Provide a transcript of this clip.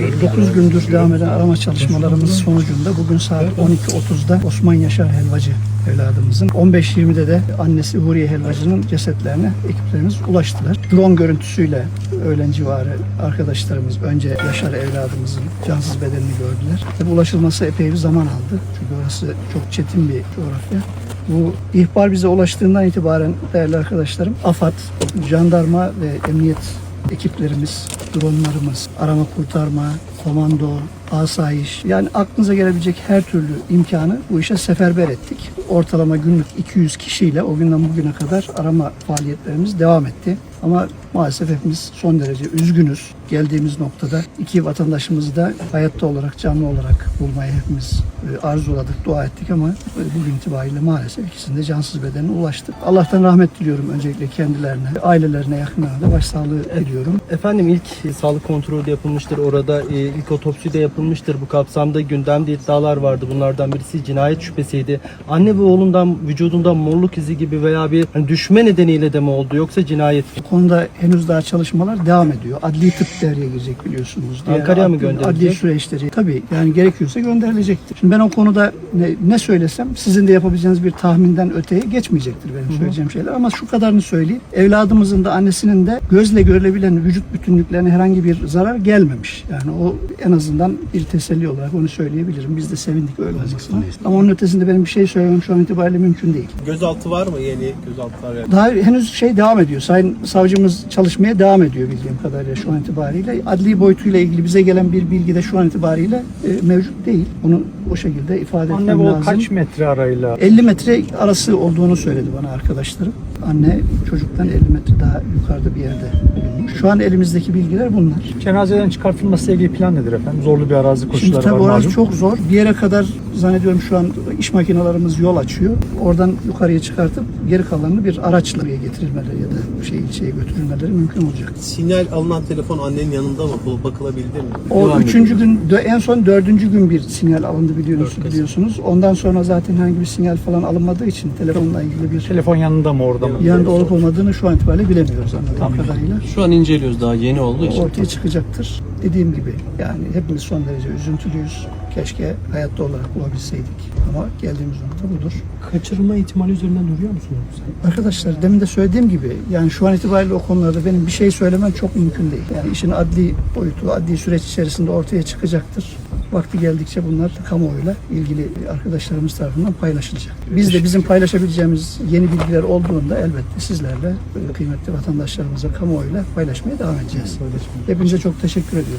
9 gündür devam eden arama çalışmalarımız sonucunda bugün saat 12.30'da Osman Yaşar Helvacı evladımızın 15.20'de de annesi Huriye Helvacı'nın cesetlerine ekiplerimiz ulaştılar. Drone görüntüsüyle öğlen civarı arkadaşlarımız önce Yaşar evladımızın cansız bedenini gördüler. Tabi ulaşılması epey bir zaman aldı. Çünkü orası çok çetin bir coğrafya. Bu ihbar bize ulaştığından itibaren değerli arkadaşlarım AFAD, jandarma ve emniyet ekiplerimiz, dronlarımız, arama kurtarma, komando, asayiş yani aklınıza gelebilecek her türlü imkanı bu işe seferber ettik. Ortalama günlük 200 kişiyle o günden bugüne kadar arama faaliyetlerimiz devam etti. Ama maalesef hepimiz son derece üzgünüz. Geldiğimiz noktada iki vatandaşımızı da hayatta olarak, canlı olarak bulmayı hepimiz e, arzuladık, dua ettik ama e, bugün itibariyle maalesef ikisinin de cansız bedenine ulaştık. Allah'tan rahmet diliyorum öncelikle kendilerine, ailelerine, yakınlarına da başsağlığı diliyorum. Efendim ilk sağlık kontrolü de yapılmıştır. Orada e, ilk otopsi de yapılmıştır. Bu kapsamda gündemde iddialar vardı. Bunlardan birisi cinayet şüphesiydi. Anne ve oğlundan vücudunda morluk izi gibi veya bir hani düşme nedeniyle de mi oldu yoksa cinayet mi? Bu konuda henüz daha çalışmalar devam ediyor. Adli tıp devreye girecek biliyorsunuz. Diğer Ankara'ya mı adli- gönderilecek? Adli süreçleri tabii yani gerekiyorsa gönderilecektir. Şimdi ben o konuda ne, ne söylesem sizin de yapabileceğiniz bir tahminden öteye geçmeyecektir benim söyleyeceğim şeyler. Ama şu kadarını söyleyeyim. Evladımızın da annesinin de gözle görülebilen vücut bütünlüklerine herhangi bir zarar gelmemiş. Yani o en azından bir teselli olarak onu söyleyebilirim. Biz de sevindik öyle olmasına. Ama onun ötesinde benim bir şey söylemem şu an itibariyle mümkün değil. Gözaltı var mı? Yeni gözaltılar yani. Daha henüz şey devam ediyor. Sayın savcımız çalışmaya devam ediyor bildiğim kadarıyla şu an itibariyle. Adli boyutuyla ilgili bize gelen bir bilgi de şu an itibariyle e, mevcut değil. Bunu o şekilde ifade Anne etmem lazım. kaç metre arayla 50 metre arası olduğunu söyledi bana arkadaşlarım. Anne çocuktan 50 metre daha yukarıda bir yerde bulunmuş. Şu an elimizdeki bilgiler bunlar. cenazeden çıkartılması ilgili plan nedir efendim? Zorlu bir arazi Şimdi koşulları tabii var orası malum. çok zor. Bir yere kadar zannediyorum şu an iş makinelerimiz yol açıyor. Oradan yukarıya çıkartıp geri kalanını bir araçla buraya getirilmeleri ya da şey ilçeye götürülmeleri mümkün olacak. Sinyal alınan telefon annenin yanında mı? Bu bakılabildi mi? O Devam üçüncü gün, dö- en son dördüncü gün bir sinyal alındı biliyorsunuz. biliyorsunuz. Ondan sonra zaten herhangi bir sinyal falan alınmadığı için telefonla ilgili bir Telefon yanında mı orada mı? yanında olup olmadığını şu an itibariyle bilemiyoruz anladığım Tamam. kadarıyla. Şu an inceliyoruz daha yeni olduğu için. Ortaya çıkacaktır. Dediğim gibi yani hepimiz son derece üzüntülüyüz. Keşke hayatta olarak bulabilseydik. Ama geldiğimiz nokta budur. Kaçırma ihtimali üzerinden duruyor musunuz? Arkadaşlar demin de söylediğim gibi yani şu an itibariyle o konularda benim bir şey söylemem çok mümkün değil. Yani işin adli boyutu, adli süreç içerisinde ortaya çıkacaktır. Vakti geldikçe bunlar kamuoyuyla ilgili arkadaşlarımız tarafından paylaşılacak. Biz de bizim paylaşabileceğimiz yeni bilgiler olduğunda elbette sizlerle kıymetli vatandaşlarımıza kamuoyuyla paylaşmaya devam edeceğiz. Hepinize çok teşekkür ediyorum.